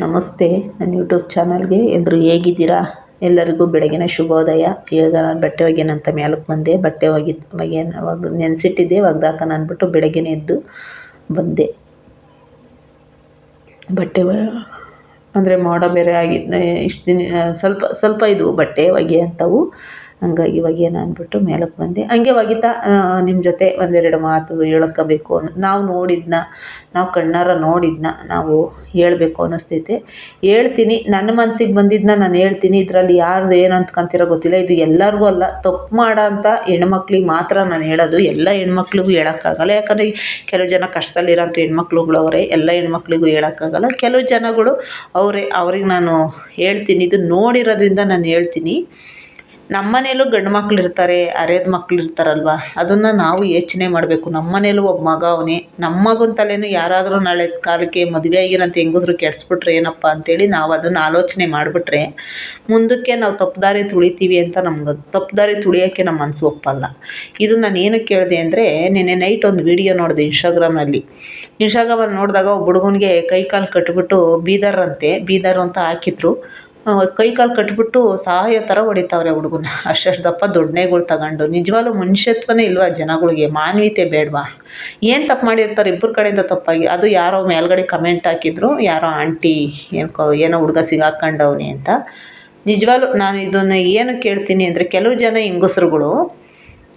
ನಮಸ್ತೆ, ನನ್ನ ಯೂಟ್ಯೂಬ್ ಚಾನಲ್ಗೆ ಎಲ್ಲರೂ ಹೇಗಿದ್ದೀರಾ? ಎಲ್ಲರಿಗೂ ಬೆಳಗಿನ ಶುಭೋದಯ. ಈಗ ನಾನು ಬಟ್ಟೆ ಒಗ್ಯನಂತ ಮೇಲಕ್ಕೆ ಬಂದೆ. ಬಟ್ಟೆ ಒಗಿ ಒಗ್ಯನ ಒಗ್, ನೆನೆಸಿಟ್ಟಿದ್ದೆ. ಒಗ್ದಾಕನ ಅಂದ್ಬಿಟ್ಟು ಬೆಳಗ್ಗೆನೇ ಎದ್ದು ಬಂದೆ. ಬಟ್ಟೆ ಅಂದರೆ ಮೋಡ ಬೇರೆ ಆಗಿದ್ದು ಇಷ್ಟು ದಿನ, ಸ್ವಲ್ಪ ಸ್ವಲ್ಪ ಇದ್ವು ಬಟ್ಟೆ ಒಗೆಯೋಂಥವು ಹಂಗಾಗಿ ಒಗೆಯೋಣ ಅಂದ್ಬಿಟ್ಟು ಮೇಲಕ್ಕೆ ಬಂದೆ. ಹಂಗೆ ಒಗಿತಾ ನಿಮ್ಮ ಜೊತೆ ಒಂದೆರಡು ಮಾತು ಹೇಳ್ಕೋಬೇಕು ಅನ್ನೋ ನಾವು ನೋಡಿದ್ನ, ನಾವು ಕಣ್ಣಾರ ನೋಡಿದ್ನ, ನಾವು ಹೇಳಬೇಕು ಅನ್ನಿಸ್ತೈತೆ ಹೇಳ್ತೀನಿ, ನನ್ನ ಮನ್ಸಿಗೆ ಬಂದಿದ್ದನ್ನ ನಾನು ಹೇಳ್ತೀನಿ, ಇದರಲ್ಲಿ ಯಾರ್ದು ಏನು ಅಂದ್ಕೊಂತೀರೋ ಗೊತ್ತಿಲ್ಲ. ಇದು ಎಲ್ಲರಿಗೂ ಅಲ್ಲ, ತಪ್ಪು ಮಾಡೋ ಅಂತ ಹೆಣ್ಮಕ್ಳಿಗೆ ಮಾತ್ರ ನಾನು ಹೇಳೋದು. ಎಲ್ಲ ಹೆಣ್ಮಕ್ಳಿಗೂ ಹೇಳೋಕ್ಕಾಗಲ್ಲ. ಯಾಕಂದರೆ ಕೆಲವು ಜನ ಕಷ್ಟದಲ್ಲಿರೋಂಥ ಹೆಣ್ಮಕ್ಳುಗಳು ಅವರೇ, ಎಲ್ಲ ಹೆಣ್ಮಕ್ಳಿಗೂ ಹೇಳೋಕ್ಕಾಗಲ್ಲ. ಕೆಲವು ಜನಗಳು ಅವರೇ, ಅವ್ರಿಗೆ ನಾನು ಹೇಳ್ತೀನಿ. ಇದು ನೋಡಿರೋದ್ರಿಂದ ನಾನು ಹೇಳ್ತೀನಿ. ನಮ್ಮ ಮನೇಲೂ ಗಂಡು ಮಕ್ಳು ಇರ್ತಾರೆ, ಅರೆದ ಮಕ್ಳು ಇರ್ತಾರಲ್ವ? ಅದನ್ನು ನಾವು ಯೋಚನೆ ಮಾಡಬೇಕು. ನಮ್ಮ ಮನೇಲೂ ಒಬ್ಬ ಮಗ ಅವನೇ. ನಮ್ಮ ಮಗನ ತಲೆನೂ ಯಾರಾದರೂ ನಾಳೆ ಕಾಲಕ್ಕೆ ಮದುವೆ ಆಗಿರೋಂಥ ಹೆಂಗಸ್ರು ಕೆಡಿಸ್ಬಿಟ್ರೆ ಏನಪ್ಪ ಅಂತೇಳಿ ನಾವು ಅದನ್ನು ಆಲೋಚನೆ ಮಾಡಿಬಿಟ್ರೆ ಮುಂದಕ್ಕೆ ನಾವು ತಪ್ಪು ದಾರಿ ತುಳಿತೀವಿ ಅಂತ ನಮ್ಗೆ ತಪ್ಪು ದಾರಿ ತುಳಿಯೋಕ್ಕೆ ನಮ್ಮ ಮನಸ್ಸು ಒಪ್ಪಲ್ಲ. ಇದು ನಾನು ಏನು ಕೇಳಿದೆ ಅಂದರೆ, ನಿನ್ನೆ ನೈಟ್ ಒಂದು ವಿಡಿಯೋ ನೋಡಿದೆ ಇನ್ಸ್ಟಾಗ್ರಾಮಲ್ಲಿ ಇನ್ಸ್ಟಾಗ್ರಾಮಲ್ಲಿ ನೋಡಿದಾಗ ಒಬ್ಬ ಹುಡುಗನಿಗೆ ಕೈ ಕಾಲು ಕಟ್ಬಿಟ್ಟು ಬೀದರ್ ಅಂತೆ, ಬೀದರ್ ಅಂತ ಹಾಕಿದ್ರು. ಕೈ ಕಾಲು ಕಟ್ಬಿಟ್ಟು ಸಹಾಯ ಥರ ಹೊಡಿತಾವ್ರೆ ಹುಡುಗನ. ಅಷ್ಟಷ್ಟು ದಪ್ಪ ದೊಡ್ಡನೆಗಳು ತಗೊಂಡು. ನಿಜವಾಗ್ಲೂ ಮನುಷ್ಯತ್ವನೇ ಇಲ್ವಾ ಜನಗಳಿಗೆ? ಮಾನವೀಯತೆ ಬೇಡವಾ? ಏನು ತಪ್ಪು ಮಾಡಿರ್ತಾರೆ ಇಬ್ಬರ ಕಡೆಯಿಂದ ತಪ್ಪಾಗಿ? ಅದು ಯಾರೋ ಮೇಲ್ಗಡೆ ಕಮೆಂಟ್ ಹಾಕಿದ್ರು, ಯಾರೋ ಆಂಟಿ ಏನೋ ಏನೋ ಹುಡುಗ ಸಿಗಾಕೊಂಡವ್ನೆ ಅಂತ. ನಿಜವಾಗ್ಲೂ ನಾನು ಇದನ್ನು ಏನು ಕೇಳ್ತೀನಿ ಅಂದರೆ ಕೆಲವು ಜನ ಹೆಂಗಸ್ರುಗಳು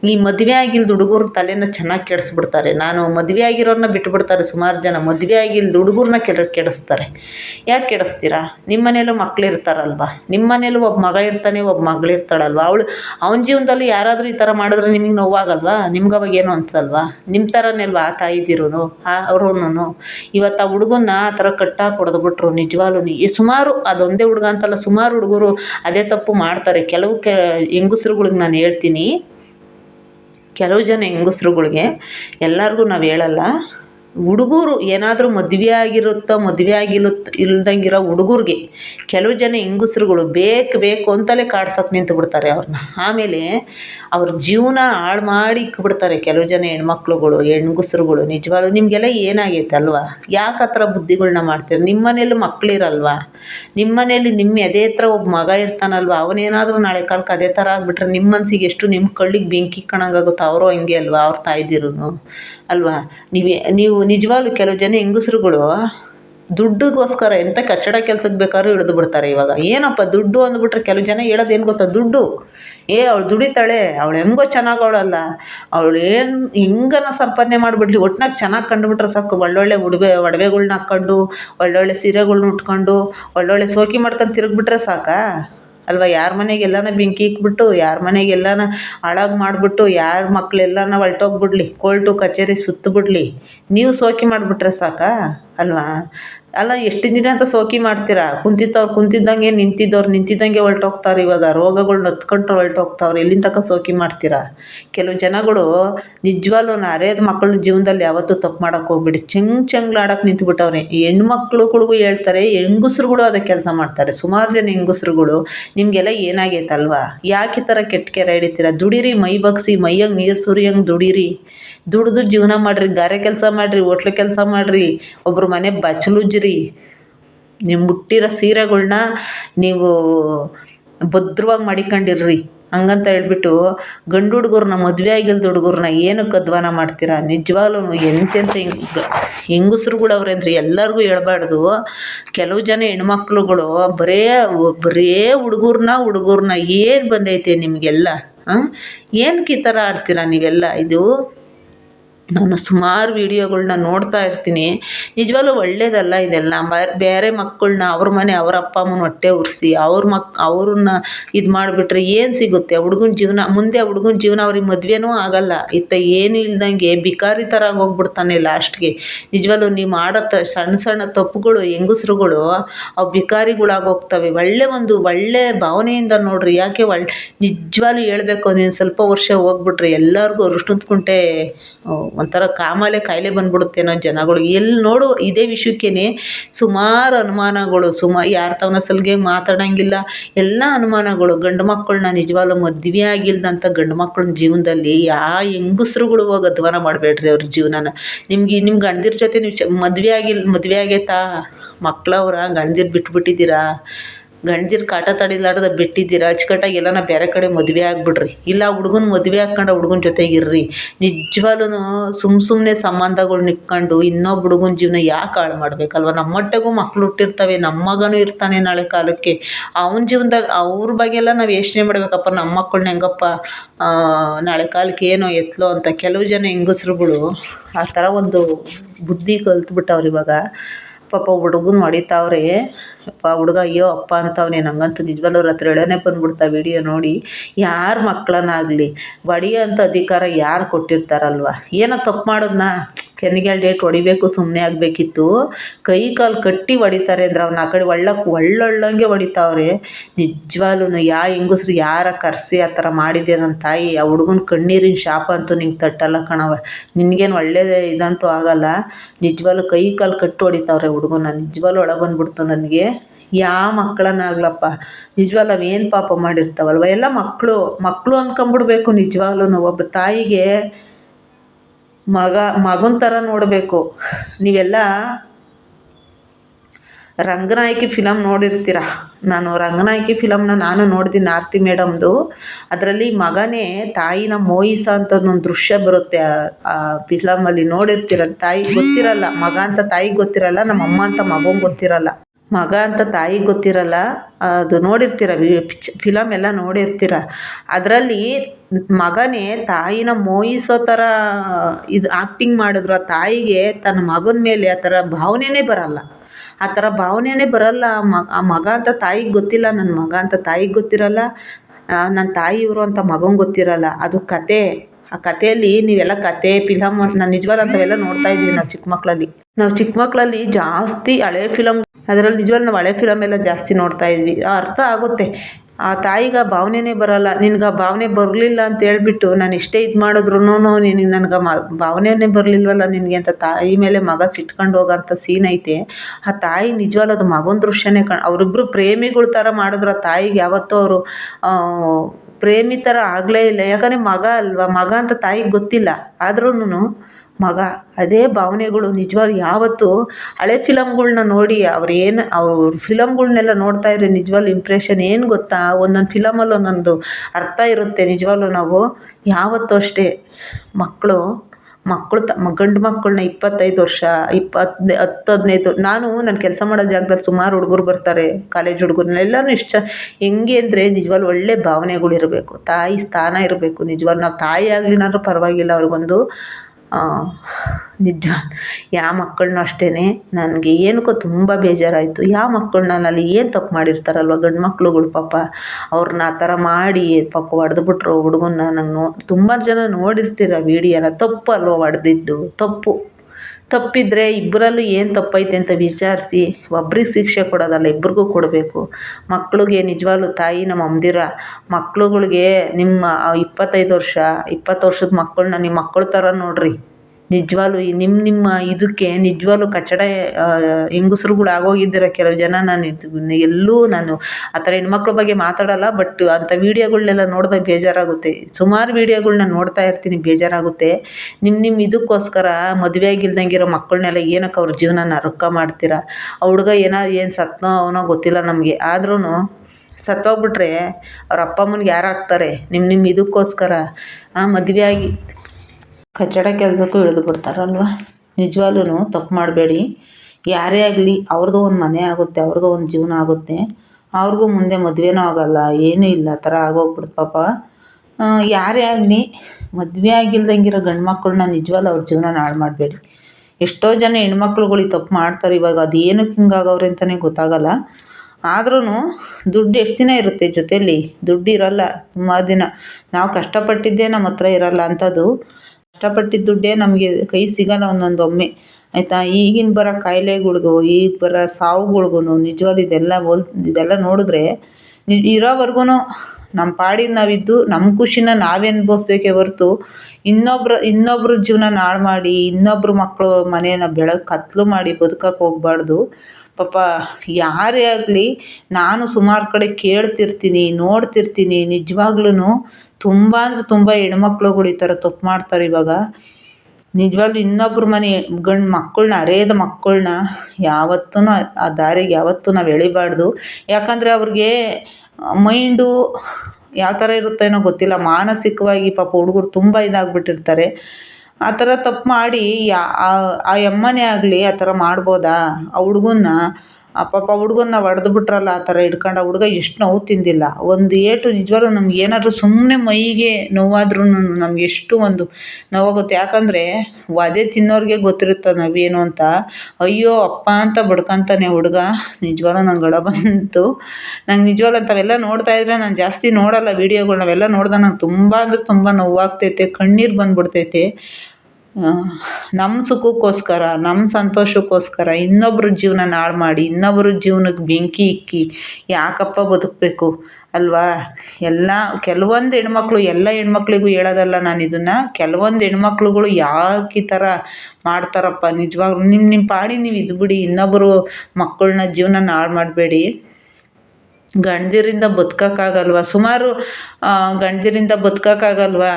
ಈ ಮದುವೆ ಆಗಿಲ್ದ ಹುಡುಗರ ತಲೆನ ಚೆನ್ನಾಗಿ ಕೆಡಿಸ್ಬಿಡ್ತಾರೆ. ನಾನು ಮದುವೆ ಆಗಿರೋರನ್ನ ಬಿಟ್ಬಿಡ್ತಾರೆ ಸುಮಾರು ಜನ. ಮದುವೆ ಆಗಿಲ್ದ ಹುಡುಗರನ್ನ ಕೆಡ, ಕೆಡಿಸ್ತಾರೆ. ಯಾಕೆ ಕೆಡಿಸ್ತೀರಾ? ನಿಮ್ಮ ಮನೇಲೂ ಮಕ್ಳು ಇರ್ತಾರಲ್ವ ನಿಮ್ಮ ಮನೇಲೂ ಒಬ್ಬ ಮಗ ಇರ್ತಾನೆ ಒಬ್ಬ ಮಗಳು ಇರ್ತಾಳಲ್ವ? ಅವಳು, ಅವನ ಜೀವನದಲ್ಲಿ ಯಾರಾದರೂ ಈ ಥರ ಮಾಡಿದ್ರೆ ನಿಮಗೆ ನೋವಾಗಲ್ವಾ? ನಿಮ್ಗೆ ಅವಾಗ ಏನು ಅನ್ಸಲ್ವಾ? ನಿಮ್ಮ ಥರನೇ ಅಲ್ವಾ ಆ ತಾಯಿದಿರೂ ಆ ಅವ್ರೂ ಇವತ್ತು ಆ ಹುಡುಗನ್ನ ಆ ಥರ ಕಟ್ಟಾಕಿ ಹೊಡೆದ್ಬಿಟ್ರು ನಿಜವಾಗ್ಲೂ ಸುಮಾರು ಅದೊಂದೇ ಹುಡುಗ ಅಂತಲ್ಲ ಸುಮಾರು ಹುಡುಗರು ಅದೇ ತಪ್ಪು ಮಾಡ್ತಾರೆ. ಕೆಲವು ಕೆ, ಹೆಂಗಸ್ರುಗಳಿಗೆ ನಾನು ಹೇಳ್ತೀನಿ. ಕೆಲವು ಜನ ಹೆಂಗಸ್ರುಗಳ್ಗೆ ಎಲ್ಲರಿಗೂ ನಾವು ಹೇಳಲ್ಲ, ಹುಡುಗರು ಏನಾದರೂ ಮದುವೆ ಆಗಿರುತ್ತೋ, ಮದುವೆ ಆಗಿಲ್ಲ ಇಲ್ದಂಗಿರೋ ಹುಡುಗರಿಗೆ ಕೆಲವು ಜನ ಹೆಂಗಸ್ರುಗಳು ಬೇಕು ಬೇಕು ಅಂತಲೇ ಕಾಡ್ಸೋಕೆ ನಿಂತುಬಿಡ್ತಾರೆ ಅವ್ರನ್ನ ಆಮೇಲೆ ಅವ್ರ ಜೀವನ ಹಾಳು ಮಾಡಿ ಇಕ್ಬಿಡ್ತಾರೆ ಕೆಲವು ಜನ ಹೆಣ್ಮಕ್ಳುಗಳು, ಹೆಣ್ಗುಸ್ರುಗಳು. ನಿಜವಾಗ್ಲೂ ನಿಮಗೆಲ್ಲ ಏನಾಗೈತೆ ಅಲ್ವಾ? ಯಾಕೆ ಆ ಥರ ಬುದ್ಧಿಗಳ್ನ ಮಾಡ್ತೀರ? ನಿಮ್ಮ ಮನೇಲೂ ಮಕ್ಳಿರಲ್ವ? ನಿಮ್ಮ ಮನೇಲಿ ನಿಮ್ಮ ಎದೆ ಹತ್ರ ಒಬ್ಬ ಮಗ ಇರ್ತಾನಲ್ವ? ಅವನೇನಾದರೂ ನಾಳೆ ಕಾಲಕ್ಕೆ ಅದೇ ಥರ ಆಗಿಬಿಟ್ರೆ ನಿಮ್ಮ ಮನ್ಸಿಗೆ ಎಷ್ಟು ನಿಮ್ಮ ಕಳ್ಳಿಗೆ ಬೆಂಕಿ ಕಾಣಂಗಾಗುತ್ತೆ ಅವರು ಹಂಗೆ ಅಲ್ವಾ? ಅವ್ರ ತಾಯ್ದಿರೂ ಅಲ್ವಾ? ನೀವೇ, ನೀವು ನಿಜವಾಗ್ಲೂ ಕೆಲವು ಜನ ಹೆಂಗಸ್ರುಗಳು ದುಡ್ಡಿಗೋಸ್ಕರ ಎಂಥ ಕಚ್ಚಡ ಕೆಲ್ಸಕ್ಕೆ ಬೇಕಾದ್ರೂ ಹಿಡಿದು ಬಿಡ್ತಾರೆ ಇವಾಗ. ಏನಪ್ಪ ದುಡ್ಡು ಅಂದ್ಬಿಟ್ರೆ ಕೆಲವು ಜನ ಹೇಳೋದು ಏನು ಗೊತ್ತಾ? ದುಡ್ಡು. ಏ, ಅವಳು ದುಡಿತಾಳೆ, ಅವಳು ಹೆಂಗೋ ಚೆನ್ನಾಗಿ ಅವಳಲ್ಲ. ಅವಳು ಏನು ಹೆಂಗನ ಸಂಪಾದನೆ ಮಾಡಿಬಿಡ್ಲಿ, ಒಟ್ನಾಗ ಚೆನ್ನಾಗಿ ಕಂಡುಬಿಟ್ರೆ ಸಾಕು. ಒಳ್ಳೊಳ್ಳೆ ಉಡುಗೆ ಒಡವೆಗಳ್ನ ಹಾಕ್ಕೊಂಡು, ಒಳ್ಳೊಳ್ಳೆ ಸೀರೆಗಳ್ನ ಉಟ್ಕೊಂಡು, ಒಳ್ಳೊಳ್ಳೆ ಸೋಕಿ ಮಾಡ್ಕೊಂಡು ತಿರುಗಿಬಿಟ್ರೆ ಸಾಕಾ? ಅಲ್ವಾ? ಯಾರ ಮನೆಗೆ ಎಲ್ಲಾನ ಬೆಂಕಿ ಇಕ್ಬಿಟ್ಟು, ಯಾರ ಮನೆಗೆ ಎಲ್ಲಾನ ಹಾಳಾಗಿ ಮಾಡಿಬಿಟ್ಟು, ಯಾರ ಮಕ್ಕಳೆಲ್ಲಾನ ಹೊಲ್ಟೋಗ್ಬಿಡ್ಲಿ ಕೋಲ್ಟು ಕಚೇರಿ ಸುತ್ತಿಬಿಡ್ಲಿ ನೀವು ಸೋಕಿ ಮಾಡಿಬಿಟ್ರೆ ಸಾಕಾ? ಅಲ್ವಾ? ಅಲ್ಲ, ಎಷ್ಟು ದಿನ ಅಂತ ಸೋಕಿ ಮಾಡ್ತೀರಾ? ಕುಂತಿದ್ದವ್ರು ಕುಂತಿದ್ದಂಗೆ ನಿಂತಿದ್ದವ್ರು ನಿಂತಿದ್ದಂಗೆ ಹೊರ್ಟೋಗ್ತಾರೆ ಇವಾಗ. ರೋಗಗಳು ಹೊತ್ಕೊಂಡ್ರು ಹೊರ್ಟೋಗ್ತಾವ್ರೆ. ಎಲ್ಲಿನ ತನಕ ಸೋಕಿ ಮಾಡ್ತೀರಾ? ಕೆಲವು ಜನಗಳು ನಿಜವಾಗ್ಲೂ ಹರಿಯದ ಮಕ್ಕಳ ಜೀವನದಲ್ಲಿ ಯಾವತ್ತೂ ತಪ್ಪು ಮಾಡೋಕೆ ಹೋಗ್ಬೇಡಿ. ಚೆಂಗ್ ನಿಂತು ನಿಂತ್ಬಿಟ್ಟವ್ರೆ. ಹೆಣ್ಮಕ್ಳುಗಳ್ಗೂ ಹೇಳ್ತಾರೆ, ಹೆಂಗಸ್ರುಗಳು ಅದೇ ಕೆಲಸ ಮಾಡ್ತಾರೆ. ಸುಮಾರು ಜನ ಹೆಂಗಸ್ರುಗಳು, ನಿಮಗೆಲ್ಲ ಏನಾಗೈತಲ್ವಾ? ಯಾಕೆ ಈ ಥರ ಕೆಟ್ಟ ಕೆರೆ ಹಿಡಿತೀರ? ದುಡೀರಿ, ಮೈ ಬಗ್ಸಿ, ಮೈಯಂಗೆ ನೀರು ಸುರಿಯಂಗೆ ದುಡೀರಿ. ದುಡಿದು ಜೀವನ ಮಾಡಿರಿ, ಗಾರೆ ಕೆಲಸ ಮಾಡಿರಿ, ಹೋಟ್ಲು ಕೆಲಸ ಮಾಡಿರಿ. ಒಬ್ರ ಮನೆ ಬಚ್ಲುಜ್ರಿ ನೀವು ಮುಟ್ಟಿರೋ ಸೀರೆಗಳ್ನ ನೀವು ಭದ್ರವಾಗಿ ಮಡಿಕೊಂಡಿರ್ರಿ. ಹಂಗಂತ ಹೇಳ್ಬಿಟ್ಟು ಗಂಡು ಹುಡುಗರ್ನ ಮದುವೆ ಆಗಿಲ್ದ ಹುಡುಗರ್ನ ಏನಕ್ಕೆ ಅಧ್ವಾನ ಮಾಡ್ತೀರಾ? ನಿಜವಾಗ್ಲೂ ಎಂತೆಂಥ ಹೆಂಗ್ ಹೆಂಗಸ್ರುಗಳವ್ರೆ ಅಂದರೆ ಎಲ್ಲರಿಗೂ ಹೇಳ್ಬಾರ್ದು. ಕೆಲವು ಜನ ಹೆಣ್ಮಕ್ಳುಗಳು ಬರೇ ಬರೇ ಹುಡುಗರನ್ನ ಹುಡುಗರನ್ನ ಏನು ಬಂದೈತೆ ನಿಮಗೆಲ್ಲ? ಏನಕ್ಕೆ ಈ ಥರ ಆಡ್ತೀರ ನೀವೆಲ್ಲ? ಇದು ನಾನು ಸುಮಾರು ವೀಡಿಯೋಗಳ್ನ ನೋಡ್ತಾ ಇರ್ತೀನಿ. ನಿಜವಾಗ್ಲೂ ಒಳ್ಳೇದಲ್ಲ ಇದೆಲ್ಲ? ಬೇರೆ ಮಕ್ಕಳನ್ನ ಅವ್ರ ಮನೆ ಅವ್ರ ಅಪ್ಪ ಅಮ್ಮನ ಹೊಟ್ಟೆ ಉರಿಸಿ, ಅವ್ರ ಮಕ್, ಅವ್ರನ್ನ ಇದು ಮಾಡಿಬಿಟ್ರೆ ಏನು ಸಿಗುತ್ತೆ? ಹುಡ್ಗನ ಜೀವನ, ಮುಂದೆ ಹುಡುಗನ ಜೀವನ ಅವ್ರಿಗೆ ಮದುವೆನೂ ಆಗೋಲ್ಲ. ಇತ್ತ ಏನೂ ಇಲ್ದಂಗೆ ಭಿಕಾರಿ ಥರ ಆಗೋಗ್ಬಿಡ್ತಾನೆ ಲಾಸ್ಟ್ಗೆ. ನಿಜವಾಗ್ಲೂ ನೀವು ಮಾಡೋ ತ ಸಣ್ಣ ಸಣ್ಣ ತಪ್ಪುಗಳು, ಹೆಂಗಸ್ರುಗಳು ಅವು ಬಿಕಾರಿಗಳಾಗಿ ಹೋಗ್ತವೆ ಒಳ್ಳೆಯ ಒಂದು ಒಳ್ಳೆಯ ಭಾವನೆಯಿಂದ ನೋಡಿರಿ. ಯಾಕೆ ಒಳ್ಳೆ ನಿಜವಾಗ್ಲೂ ಹೇಳ್ಬೇಕು, ನೀನು ಸ್ವಲ್ಪ ವರ್ಷ ಹೋಗ್ಬಿಟ್ರೆ ಎಲ್ಲರಿಗೂ ಅರಿಶ್ಣದ ಕುಂಟೆ ಒಂಥರ ಕಾಮಾಲೆ ಕಾಯಿಲೆ ಬಂದ್ಬಿಡುತ್ತೇನೋ ಜನಗಳು. ಎಲ್ಲಿ ನೋಡು, ಇದೇ ವಿಷಯಕ್ಕೇ ಸುಮಾರು ಅನುಮಾನಗಳು. ಸುಮಾ, ಯಾರು ತವನ ಸಲ್ಗೆ ಮಾತಾಡೋಂಗಿಲ್ಲ. ಎಲ್ಲ ಅನುಮಾನಗಳು. ಗಂಡು ಮಕ್ಕಳನ್ನ ನಿಜವಾಗ್ಲೂ ಮದುವೆ ಆಗಿಲ್ಲದಂಥ ಗಂಡು ಮಕ್ಳನ್ನ ಜೀವನದಲ್ಲಿ ಯಾವ ಹೆಂಗಸ್ರುಗಳು ಹೋಗಿ ಅಧ್ವಾನ ಮಾಡಬೇಡ್ರಿ ಅವ್ರ ಜೀವನನ. ನಿಮ್ಗೆ ನಿಮ್ಮ ಗಂಡಂದಿರ ಜೊತೆ ನೀವು ಮದುವೆ ಆಗಿಲ್ಲ ಮದುವೆ ಆಗೈತಾ? ಮಕ್ಕಳವ್ರ ಗಂಡಂದಿರು ಬಿಟ್ಬಿಟ್ಟಿದ್ದೀರಾ? ಗಂಡಂದಿರ ಕಾಟ ತಡಿಲಾರ್ದೆ ಬಿಟ್ಟಿದ್ದೀರಾ? ಅಚ್ಚುಕಟ್ಟಾಗಿ ಎಲ್ಲಾನ ಬೇರೆ ಕಡೆ ಮದುವೆ ಆಗಿಬಿಡ್ರಿ. ಇಲ್ಲ, ಹುಡ್ಗನ ಮದುವೆ ಹಾಕ್ಕೊಂಡು ಹುಡ್ಗನ ಜೊತೆಗೆ ಇರ್ರಿ ನಿಜವಾಗ್ಲೂ ಸುಮ್ಮ ಸುಮ್ಮನೆ ಸಂಬಂಧಗಳು ಇಟ್ಕೊಂಡು ಇನ್ನೊಬ್ಬ ಹುಡುಗನ ಜೀವನ ಯಾಕೆ ಹಾಳು ಮಾಡಬೇಕಲ್ವ? ನಮ್ಮ ಹೊಟ್ಟೆಗೂ ಮಕ್ಳು ಹುಟ್ಟಿರ್ತವೆ ನಮ್ಮ ಮಗನೂ ಇರ್ತಾನೆ ನಾಳೆ ಕಾಲಕ್ಕೆ. ಅವ್ನ ಜೀವನ್ದಾಗ ಅವ್ರ ಬಗ್ಗೆ ಎಲ್ಲ ನಾವು ಯೋಚನೆ ಮಾಡಬೇಕಪ್ಪ ನಮ್ಮ ಮಕ್ಕಳನ್ನ ಹೆಂಗಪ್ಪ ನಾಳೆ ಕಾಲಕ್ಕೆ ಏನೋ ಎತ್ತಲೋ ಅಂತ. ಕೆಲವು ಜನ ಹೆಂಗಸ್ರುಗಳು ಆ ಥರ ಒಂದು ಬುದ್ಧಿ ಕಲ್ತ್ಬಿಟ್ಟವ್ರೆ ಇವಾಗ. ಪಾಪ ಹುಡುಗನ್ ಹೊಡಿತಾವ್ರೆ. ಅಪ್ಪ ಹುಡುಗ, ಅಯ್ಯೋ ಅಪ್ಪ ಅಂತವನೆ. ನನಗಂತೂ ನಿಜವಲ್ಲೂ ಅವ್ರ ಹತ್ರ ಎಳೆನೇ ಬಂದ್ಬಿಡ್ತಾ ವಿಡಿಯೋ ನೋಡಿ. ಯಾರ ಮಕ್ಕಳನ್ನಾಗಲಿ ಅಂತ ಅಧಿಕಾರ ಯಾರು ಕೊಟ್ಟಿರ್ತಾರಲ್ವ? ಏನೋ ತಪ್ಪು ಮಾಡಿದ್ನಾ? ಕೆನ್ನೆಗೆ ಡೇಟ್ ಹೊಡಿಬೇಕು ಸುಮ್ಮನೆ ಆಗಬೇಕಿತ್ತು. ಕೈ ಕಾಲು ಕಟ್ಟಿ ಹೊಡಿತಾರೆ ಅಂದ್ರೆ ಅವ್ನ ಆ ಕಡೆ ಒಳ್ಳಕ್ಕೆ ಒಳ್ಳೊಳ್ಳಂಗೆ ಹೊಡಿತಾವ್ರೆ. ನಿಜವಾಗ್ಲೂ ಯಾ ಹೆಂಗಸ್ರು ಯಾರ ಕರೆಸಿ ಆ ಥರ ಮಾಡಿದೆ ನನ್ನ ತಾಯಿ? ಆ ಹುಡುಗನ ಕಣ್ಣೀರಿನ ಶಾಪ ಅಂತೂ ನಿಂಗೆ ತಟ್ಟಲ್ಲ ಕಣವ ನಿನಗೇನು ಒಳ್ಳೇದೇ ಇದಂತೂ ಆಗಲ್ಲ. ನಿಜವಾಗ್ಲೂ ಕೈ ಕಾಲು ಕಟ್ಟಿ ಹೊಡಿತಾವ್ರೆ ಹುಡುಗನ ನಿಜವಾಗ್ಲೂ ಒಳ ಬಂದ್ಬಿಡ್ತು ನನಗೆ. ಯಾವ ಮಕ್ಕಳನ್ನಾಗ್ಲಪ್ಪ ನಿಜವಾಗ್ಲೂ ಅವೇನು ಪಾಪ ಮಾಡಿರ್ತಾವಲ್ವ? ಎಲ್ಲ ಮಕ್ಕಳು ಮಕ್ಕಳು ಅಂದ್ಕೊಂಬಿಡ್ಬೇಕು ನಿಜವಾಗ್ಲೂ ಒಬ್ಬ ತಾಯಿಗೆ ಮಗ, ಮಗನ ಥರ ನೋಡಬೇಕು. ನೀವೆಲ್ಲ ರಂಗನಾಯಕಿ ಫಿಲಮ್ ನೋಡಿರ್ತೀರ? ನಾನು ರಂಗನಾಯಕಿ ಫಿಲಮ್ನ ನಾನು ನೋಡ್ತೀನಿ ಆರ್ತಿ ಮೇಡಮ್ದು. ಅದರಲ್ಲಿ ಮಗನೇ ತಾಯಿನ ಮೋಯಿಸ ಅಂತ ಒಂದು ದೃಶ್ಯ ಬರುತ್ತೆ. ಆ ಫಿಲಮಲ್ಲಿ ನೋಡಿರ್ತೀರ, ತಾಯಿಗೆ ಗೊತ್ತಿರಲ್ಲ, ಮಗ ಅಂತ ತಾಯಿಗೆ ಗೊತ್ತಿರಲ್ಲ ನಮ್ಮ ಅಮ್ಮ ಅಂತ ಮಗಂಗೆ ಗೊತ್ತಿರಲ್ಲ. ಮಗ ಅಂತ ತಾಯಿಗೆ ಗೊತ್ತಿರಲ್ಲ, ಅದು ನೋಡಿರ್ತೀರ ಪಿಚ್, ಫಿಲಮ್ ಎಲ್ಲ ನೋಡಿರ್ತೀರ. ಅದರಲ್ಲಿ ಮಗನೇ ತಾಯಿನ ಮೋಯಿಸೋ ಥರ ಇದು ಆ್ಯಕ್ಟಿಂಗ್ ಮಾಡಿದ್ರು. ಆ ತಾಯಿಗೆ ತನ್ನ ಮಗನ ಮೇಲೆ ಆ ಥರ ಭಾವನೆನೇ ಬರಲ್ಲ. ಆ ಥರ ಭಾವನೆನೇ ಬರಲ್ಲ. ಆ ಮಗ ಅಂತ ತಾಯಿಗೆ ಗೊತ್ತಿಲ್ಲ ನನ್ನ ಮಗ ಅಂತ ತಾಯಿಗೆ ಗೊತ್ತಿರಲ್ಲ. ನನ್ನ ತಾಯಿ ಇವರು ಅಂತ ಮಗಂಗೆ ಗೊತ್ತಿರಲ್ಲ. ಅದು ಕತೆ. ಆ ಕಥೆಯಲ್ಲಿ ನೀವೆಲ್ಲ ಕತೆ ಫಿಲಮ್ ನಾನು ನಿಜವಾದ ಅಂಥವೆಲ್ಲ ನೋಡ್ತಾ ಇದ್ದೀವಿ ನಾವು ಚಿಕ್ಕ ಮಕ್ಕಳಲ್ಲಿ ನಾವು ಚಿಕ್ಕ ಮಕ್ಕಳಲ್ಲಿ ಜಾಸ್ತಿ ಹಳೆ ಫಿಲಮ್ ಅದರಲ್ಲಿ ನಿಜವಾಗ್ಲೂ ನಾವು ಹಳೆ ಫಿಲಮ್ ಎಲ್ಲ ಜಾಸ್ತಿ ನೋಡ್ತಾ ಇದ್ವಿ. ಅರ್ಥ ಆಗುತ್ತೆ. ಆ ತಾಯಿಗೆ ಆ ಭಾವನೆನೇ ಬರಲ್ಲ. ನಿನ್ಗೆ ಆ ಭಾವನೆ ಬರಲಿಲ್ಲ ಅಂತ ಹೇಳ್ಬಿಟ್ಟು ನಾನು ಇಷ್ಟೇ ಇದು ಮಾಡಿದ್ರು ನಿನಗೆ ನನಗೆ ಮ ಭಾವನೆನೇ ಬರಲಿಲ್ವಲ್ಲ ನಿನಗೆ ಅಂತ ತಾಯಿ ಮೇಲೆ ಮಗ ಸಿಟ್ಕೊಂಡು ಹೋಗೋಂಥ ಸೀನ್ ಐತೆ. ಆ ತಾಯಿ ನಿಜವಾಗ್ಲೂ ಅದು ಮಗನ ದೃಶ್ಯನೇ ಕಣ್ ಅವರಿಬ್ಬರು ಪ್ರೇಮಿಗಳ ಥರ ಮಾಡಿದ್ರು. ಆ ತಾಯಿಗೆ ಯಾವತ್ತೂ ಅವರು ಪ್ರೇಮಿ ಥರ ಆಗಲೇ ಇಲ್ಲ. ಯಾಕಂದರೆ ಮಗ ಅಲ್ವಾ? ಮಗ ಅಂತ ತಾಯಿಗೆ ಗೊತ್ತಿಲ್ಲ. ಆದ್ರೂನು ಮಗ, ಅದೇ ಭಾವನೆಗಳು ನಿಜವಾಗ್ಲೂ ಯಾವತ್ತೂ ಹಳೆ ಫಿಲಮ್ಗಳ್ನ ನೋಡಿ ಅವ್ರು ಏನು ಅವ್ರ ಫಿಲಮ್ಗಳ್ನೆಲ್ಲ ನೋಡ್ತಾ ಇದ್ರೆ ನಿಜವಾಗ್ಲೂ ಇಂಪ್ರೆಷನ್ ಏನು ಗೊತ್ತಾ? ಒಂದೊಂದು ಫಿಲಮಲ್ಲಿ ಒಂದೊಂದು ಅರ್ಥ ಇರುತ್ತೆ ನಿಜವಾಗ್ಲೂ ನಾವು. ಯಾವತ್ತೂ ಅಷ್ಟೇ. ಮಕ್ಕಳು ಮಕ್ಕಳು ತ ಗಂಡು ಮಕ್ಕಳನ್ನ ಇಪ್ಪತ್ತೈದು ವರ್ಷ, ಇಪ್ಪತ್ತು, ಹತ್ತು, ಹದಿನೈದು, ನಾನು ನಾನು ಕೆಲಸ ಮಾಡೋ ಜಾಗದಲ್ಲಿ ಸುಮಾರು ಹುಡುಗರು ಬರ್ತಾರೆ ಕಾಲೇಜ್ ಹುಡುಗರು ಎಲ್ಲರೂ ಹೆಂಗೆ ಅಂದರೆ ನಿಜವಾಗ್ಲೂ ಒಳ್ಳೆ ಭಾವನೆಗಳಿರಬೇಕು ತಾಯಿ ಸ್ಥಾನ ಇರಬೇಕು ನಿಜವಾಗ್ಲೂ. ನಾವು ತಾಯಿ ಆಗಲಿಲ್ಲಾಂದ್ರೂ ಪರವಾಗಿಲ್ಲ ಅವ್ರಿಗೊಂದು ನಿಜ ಯಾವ ಮಕ್ಕಳನ್ನೂ ಅಷ್ಟೇ ನನಗೆ ಏನಕ್ಕೋ ತುಂಬ ಬೇಜಾರಾಯಿತು. ಯಾವ ಮಕ್ಕಳನ್ನ ಅಲ್ಲಿ ಏನು ತಪ್ಪು ಮಾಡಿರ್ತಾರಲ್ವ ಗಂಡು ಮಕ್ಳುಗಳು ಪಾಪ. ಅವ್ರನ್ನ ಆ ಥರ ಮಾಡಿ ಪಾಪ ಹೊಡೆದ್ಬಿಟ್ರು ಹುಡುಗನ್ನ ನಂಗೆ ನೋ, ತುಂಬ ಜನ ನೋಡಿರ್ತೀರ ವೀಡಿಯೋನ. ತಪ್ಪು ಅಲ್ವ ಹೊಡೆದಿದ್ದು ತಪ್ಪು. ತಪ್ಪಿದ್ರೆ ಇಬ್ಬರಲ್ಲೂ ಏನು ತಪ್ಪೈತೆ ಅಂತ ವಿಚಾರಿಸಿ ಒಬ್ರಿಗೆ ಶಿಕ್ಷೆ ಕೊಡೋದಲ್ಲ, ಇಬ್ರಿಗೂ ಕೊಡಬೇಕು. ಮಕ್ಳಿಗೆ ನಿಜವಾಗ್ಲೂ ತಾಯಿ, ನಮ್ಮ ಅಮ್ಮಂದಿರ ಮಕ್ಳುಗಳಿಗೆ ನಿಮ್ಮ ಇಪ್ಪತ್ತೈದು ವರ್ಷ, ಇಪ್ಪತ್ತು ವರ್ಷದ ಮಕ್ಕಳನ್ನ ನಿಮ್ಮ ಮಕ್ಕಳ ಥರ ನೋಡಿರಿ. ನಿಜವಾಗ್ಲೂ ನಿಮ್ಮ ನಿಮ್ಮ ಇದಕ್ಕೆ ನಿಜವಾಗ್ಲೂ ಕಚಡ ಹೆಂಗಸ್ರುಗಳು ಆಗೋಗಿದ್ದೀರ ಕೆಲವು ಜನ? ನಾನು ಇದು, ಎಲ್ಲೂ ನಾನು ಆ ಥರ ಹೆಣ್ಮಕ್ಳ ಬಗ್ಗೆ ಮಾತಾಡಲ್ಲ, ಬಟ್ ಅಂಥ ವೀಡಿಯೋಗಳ್ನೆಲ್ಲ ನೋಡಿದಾಗ ಬೇಜಾರಾಗುತ್ತೆ. ಸುಮಾರು ವೀಡಿಯೋಗಳ್ನ ನೋಡ್ತಾ ಇರ್ತೀನಿ, ಬೇಜಾರಾಗುತ್ತೆ. ನಿಮ್ಮ ನಿಮ್ಮ ಇದಕ್ಕೋಸ್ಕರ ಮದುವೆ ಆಗಿಲ್ದಂಗಿರೋ ಮಕ್ಕಳನ್ನೆಲ್ಲ ಏನಕ್ಕೆ ಅವ್ರ ಜೀವನ ರೊಕ್ಕ ಮಾಡ್ತೀರಾ? ಆ ಹುಡುಗ ಏನೋ, ಏನು ಸತ್ನೋ ಅವನೋ ಗೊತ್ತಿಲ್ಲ ನಮಗೆ. ಆದ್ರೂ ಸತ್ತೋಗ್ಬಿಟ್ರೆ ಅವ್ರ ಅಪ್ಪ ಅಮ್ಮನಿಗೆ ಯಾರು ಆಗ್ತಾರೆ ನಿಮ್ಮ ನಿಮ್ಮ ಇದಕ್ಕೋಸ್ಕರ ಮದುವೆ ಆಗಿ ಕಚಡ ಕೆಲಸಕ್ಕೂ ಇಳಿದು ಬಿಡ್ತಾರಲ್ವ ನಿಜವಾಗ್ಲೂ ತಪ್ಪು ಮಾಡಬೇಡಿ. ಯಾರೇ ಆಗಲಿ ಅವ್ರದ್ದು ಒಂದು ಮನೆ ಆಗುತ್ತೆ ಅವ್ರದ್ದು ಒಂದು ಜೀವನ ಆಗುತ್ತೆ. ಅವ್ರಿಗೂ ಮುಂದೆ ಮದುವೆನೂ ಆಗೋಲ್ಲ, ಏನೂ ಇಲ್ಲ, ಆ ಥರ ಆಗೋಗ್ಬಿಡ್ತು ಪಾಪ. ಯಾರೇ ಆಗಲಿ ಮದುವೆ ಆಗಿಲ್ದಂಗಿರೋ ಗಂಡು ಮಕ್ಕಳನ್ನ ನಿಜವಾಗ್ಲೂ ಅವ್ರ ಜೀವನ ಹಾಳು ಮಾಡಬೇಡಿ. ಎಷ್ಟೋ ಜನ ಹೆಣ್ಮಕ್ಳುಗಳು ತಪ್ಪು ಮಾಡ್ತಾರೆ, ಇವಾಗ ಅದು ಹಿಂಗಾಗವ್ರೆ ಅಂತಲೇ ಗೊತ್ತಾಗಲ್ಲ. ಆದ್ರೂ ದುಡ್ಡು ಎಷ್ಟು ದಿನ ಇರುತ್ತೆ ಜೊತೆಯಲ್ಲಿ ದುಡ್ಡು ಇರಲ್ಲ, ಸುಮಾರು ದಿನ. ನಾವು ಕಷ್ಟಪಟ್ಟಿದ್ದೇ ನಮ್ಮ ಹತ್ರ ಇರಲ್ಲ ಅಂಥದ್ದು ಕಷ್ಟಪಟ್ಟಿದ್ದ ದುಡ್ಡೇ ನಮಗೆ ಕೈ ಸಿಗೋಲ್ಲ ಒಂದೊಂದೊಮ್ಮೆ ಆಯಿತಾ? ಈಗಿನ ಬರೋ ಕಾಯಿಲೆಗಳ್ಗೂ, ಈಗ ಬರೋ ಸಾವುಗಳ್ಗೂ ನಿಜವಾಗ್ಲೂ ಇದೆಲ್ಲ ಹೋಲ್, ಇದೆಲ್ಲ ನೋಡಿದ್ರೆ ಇರೋವರ್ಗೂ ನಮ್ಮ ಪಾಡಿಗೆ ನಾವಿದ್ದು ನಮ್ಮ ಖುಷಿನ ನಾವೇ ಅನುಭವಿಸ್ಬೇಕೇ ಹೊರತು ಇನ್ನೊಬ್ರ ಇನ್ನೊಬ್ರ ಜೀವನ ಹಾಳು ಮಾಡಿ ಇನ್ನೊಬ್ರ ಮಕ್ಕಳು ಮನೇನ ಬೆಳಗ್ಗೆ ಕತ್ತಲು ಮಾಡಿ ಬದುಕಕ್ಕೆ ಹೋಗ್ಬಾರ್ದು. ಪಾಪ ಯಾರೇ ಆಗಲಿ ನಾನು ಸುಮಾರು ಕಡೆ ಕೇಳ್ತಿರ್ತೀನಿ, ನೋಡ್ತಿರ್ತೀನಿ ನಿಜವಾಗ್ಲೂ ತುಂಬ ಅಂದರೆ ತುಂಬ ಹೆಣ್ಮಕ್ಳುಗಳು ಈ ಥರ ತಪ್ಪು ಮಾಡ್ತಾರೆ ಇವಾಗ. ನಿಜವಾಗ್ಲೂ ಇನ್ನೊಬ್ಬರ ಮನೆ ಗಂಡು ಮಕ್ಕಳನ್ನ ಅರೇದ ಮಕ್ಕಳನ್ನ ಯಾವತ್ತೂ ಆ ದಾರಿಗೆ ಯಾವತ್ತೂ ನಾವು ಎಳಿಬಾರ್ದು. ಯಾಕಂದರೆ ಅವ್ರಿಗೆ ಮೈಂಡು ಯಾವ ಥರ ಇರುತ್ತೇನೋ ಗೊತ್ತಿಲ್ಲ, ಮಾನಸಿಕವಾಗಿ ಪಾಪ ಹುಡುಗರು ತುಂಬ ಇದಾಗ್ಬಿಟ್ಟಿರ್ತಾರೆ. ಆ ಥರ ತಪ್ಪು ಮಾಡಿ ಯಾ ಆ ಅಮ್ಮನೇ ಆಗಲಿ ಆ ಥರ ಮಾಡ್ಬೋದಾ? ಆ ಹುಡ್ಗನ್ನ ಆ ಪಾಪ ಹುಡ್ಗನ್ನ ಹೊಡ್ದು ಬಿಟ್ರಲ್ಲ ಆ ಥರ ಹಿಡ್ಕೊಂಡು ಆ ಹುಡ್ಗ ಎಷ್ಟು ನೋವು ತಿಂದಿಲ್ಲ. ಒಂದು ಏಟು ನಿಜವಾಗ್ಲೂ ನಮ್ಗೆ ಏನಾದರೂ ಸುಮ್ಮನೆ ಮೈಗೆ ನೋವಾದ್ರೂ ನಮ್ಗೆ ಎಷ್ಟು ಒಂದು ನೋವಾಗುತ್ತೆ. ಯಾಕಂದರೆ ವಧೆ ತಿನ್ನೋರಿಗೆ ಗೊತ್ತಿರುತ್ತೆ ನೋವೇನು ಅಂತ. ಅಯ್ಯೋ ಅಪ್ಪ ಅಂತ ಬಡ್ಕೊಂತಾನೆ ಹುಡುಗ. ನಿಜವಾಗ್ಲೂ ನಂಗೆ ಗಳ ಬಂತು. ನಂಗೆ ನಿಜವಾಗ್ಲೂ ನೋಡ್ತಾ ಇದ್ರೆ ನಾನು ಜಾಸ್ತಿ ನೋಡಲ್ಲ ವೀಡಿಯೋಗಳು ನಾವೆಲ್ಲ ನೋಡಿದಾಗ ನಂಗೆ ತುಂಬ ಅಂದರೆ ತುಂಬ ನೋವಾಗ್ತೈತೆ, ಕಣ್ಣೀರು ಬಂದ್ಬಿಡ್ತೈತೆ. ನಮ್ಮ ಸುಖಕ್ಕೋಸ್ಕರ ನಮ್ಮ ಸಂತೋಷಕ್ಕೋಸ್ಕರ ಇನ್ನೊಬ್ರ ಜೀವನ ಹಾಳು ಮಾಡಿ ಇನ್ನೊಬ್ರ ಜೀವನಕ್ಕೆ ಬೆಂಕಿ ಇಕ್ಕಿ ಯಾಕಪ್ಪ ಬದುಕಬೇಕು ಅಲ್ವಾ? ಎಲ್ಲ, ಕೆಲವೊಂದು ಹೆಣ್ಮಕ್ಳು, ಎಲ್ಲ ಹೆಣ್ಮಕ್ಳಿಗೂ ಹೇಳೋದಲ್ಲ ನಾನು ಇದನ್ನು. ಕೆಲವೊಂದು ಹೆಣ್ಮಕ್ಳುಗಳು ಯಾಕೆ ಈ ಥರ ಮಾಡ್ತಾರಪ್ಪ? ನಿಜವಾಗ್ಲೂ ನಿಮ್ಮ ನಿಮ್ಮ ಪಾಡಿ ನೀವು ಇದ್ಬಿಡಿ ಇನ್ನೊಬ್ಬರು ಮಕ್ಕಳನ್ನ ಜೀವನ ಹಾಳು ಮಾಡಬೇಡಿ ಗಂಡದಿರಿಂದ ಬದುಕೋಕ್ಕಾಗಲ್ವ? ಸುಮಾರು ಗಂಡದಿರಿಂದ ಬದುಕೋಕ್ಕಾಗಲ್ವಾ?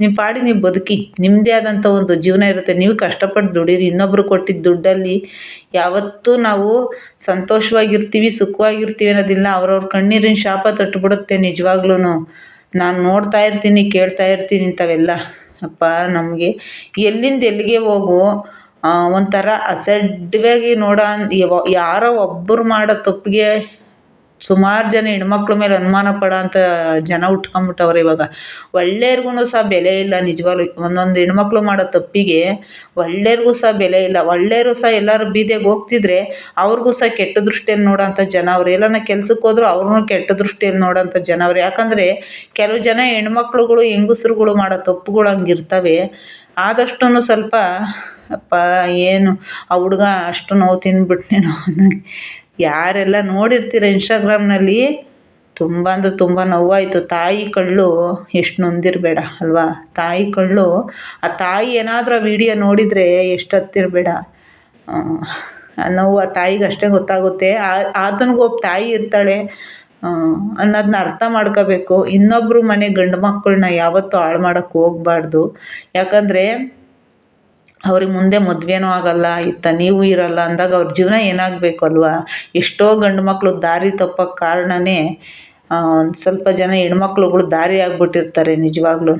ನಿಮ್ಮ ಪಾಡಿ ನೀವು ಬದುಕಿ ನಿಮ್ಮದೇ ಆದಂಥ ಒಂದು ಜೀವನ ಇರುತ್ತೆ. ನೀವು ಕಷ್ಟಪಟ್ಟು ದುಡೀರಿ, ಇನ್ನೊಬ್ರು ಕೊಟ್ಟಿದ್ದ ದುಡ್ಡಲ್ಲಿ ಯಾವತ್ತೂ ನಾವು ಸಂತೋಷವಾಗಿರ್ತೀವಿ, ಸುಖವಾಗಿರ್ತೀವಿ ಅನ್ನೋದಿಲ್ಲ. ಅವ್ರವ್ರ ಕಣ್ಣೀರಿನ ಶಾಪ ತಟ್ಬಿಡುತ್ತೆ ನಿಜವಾಗ್ಲೂ ನಾನು ನೋಡ್ತಾ ಇರ್ತೀನಿ, ಕೇಳ್ತಾ ಇರ್ತೀನಿ ಇಂಥವೆಲ್ಲ. ಅಪ್ಪ, ನಮಗೆ ಎಲ್ಲಿಂದ ಎಲ್ಲಿಗೆ ಹೋಗು ಒಂಥರ ಅಸಡ್ಡವಾಗಿ ನೋಡೋ, ಯಾರೋ ಒಬ್ಬರು ಮಾಡೋ ತಪ್ಪಿಗೆ ಸುಮಾರು ಜನ ಹೆಣ್ಮಕ್ಳ ಮೇಲೆ ಅನುಮಾನ ಪಡೋ ಅಂಥ ಜನ ಹುಟ್ಕೊಂಬಿಟ್ಟವ್ರೆ ಇವಾಗ. ಒಳ್ಳೆಯವ್ರಿಗೂ ಸಹ ಬೆಲೆ ಇಲ್ಲ ನಿಜವಾಗ್ಲೂ. ಒಂದೊಂದು ಹೆಣ್ಮಕ್ಳು ಮಾಡೋ ತಪ್ಪಿಗೆ ಒಳ್ಳೆಯವ್ರಿಗೂ ಸಹ ಬೆಲೆ ಇಲ್ಲ. ಒಳ್ಳೆಯವರು ಸಹ ಎಲ್ಲರೂ ಬೀದಿಗೆ ಹೋಗ್ತಿದ್ರೆ ಅವ್ರಿಗೂ ಸಹ ಕೆಟ್ಟ ದೃಷ್ಟಿಯಲ್ಲಿ ನೋಡೋಂಥ ಜನ ಅವ್ರು. ಎಲ್ಲಾನ ಕೆಲ್ಸಕ್ಕೆ ಹೋದ್ರು ಅವ್ರನ್ನೂ ಕೆಟ್ಟ ದೃಷ್ಟಿಯಲ್ಲಿ ನೋಡೋಂಥ ಜನ ಅವ್ರು. ಯಾಕಂದರೆ ಕೆಲವು ಜನ ಹೆಣ್ಮಕ್ಳುಗಳು, ಹೆಂಗಸ್ರುಗಳು ಮಾಡೋ ತಪ್ಪುಗಳು ಹಂಗಿರ್ತವೆ ಆದಷ್ಟು ಸ್ವಲ್ಪ ಅಪ್ಪ ಏನು ಆ ಹುಡ್ಗ ಅಷ್ಟು ನೋವು ತಿಂದ್ಬಿಟ್ನೇನೋ ಅನ್ನಂಗೆ ಯಾರೆಲ್ಲ ನೋಡಿರ್ತೀರ ಇನ್ಸ್ಟಾಗ್ರಾಮ್ನಲ್ಲಿ, ತುಂಬ ಅಂದರೆ ತುಂಬ ನೋವಾಯಿತು. ತಾಯಿ ಕಳ್ಳು ಎಷ್ಟು ನೊಂದಿರಬೇಡ ಅಲ್ವಾ? ತಾಯಿ ಕಳ್ಳು, ಆ ತಾಯಿ ಏನಾದರೂ ವಿಡಿಯೋ ನೋಡಿದರೆ ಎಷ್ಟು ಹತ್ತಿರಬೇಡ. ಆ ನೋವು ಆ ತಾಯಿಗೆ ಅಷ್ಟೇ ಗೊತ್ತಾಗುತ್ತೆ. ಆತನಿಗೊಬ್ಬ ತಾಯಿ ಇರ್ತಾಳೆ. ಅನ್ನೋದನ್ನ ಅರ್ಥ ಮಾಡ್ಕೋಬೇಕು. ಇನ್ನೊಬ್ಬರು ಮನೆ ಗಂಡು ಮಕ್ಕಳನ್ನ ಯಾವತ್ತೂ ಹಾಳು ಮಾಡೋಕ್ಕೆ ಹೋಗ್ಬಾರ್ದು. ಯಾಕಂದರೆ ಅವ್ರಿಗೆ ಮುಂದೆ ಮದುವೆನೂ ಆಗೋಲ್ಲ, ಇತ್ತ ನೀವು ಇರೋಲ್ಲ ಅಂದಾಗ ಅವ್ರ ಜೀವನ ಏನಾಗಬೇಕು ಅಲ್ವಾ? ಎಷ್ಟೋ ಗಂಡು ಮಕ್ಕಳು ದಾರಿ ತಪ್ಪೋಕ್ಕೆ ಕಾರಣವೇ ಒಂದು ಸ್ವಲ್ಪ ಜನ ಹೆಣ್ಮಕ್ಳುಗಳು ದಾರಿ ಆಗ್ಬಿಟ್ಟಿರ್ತಾರೆ ನಿಜವಾಗ್ಲೂ.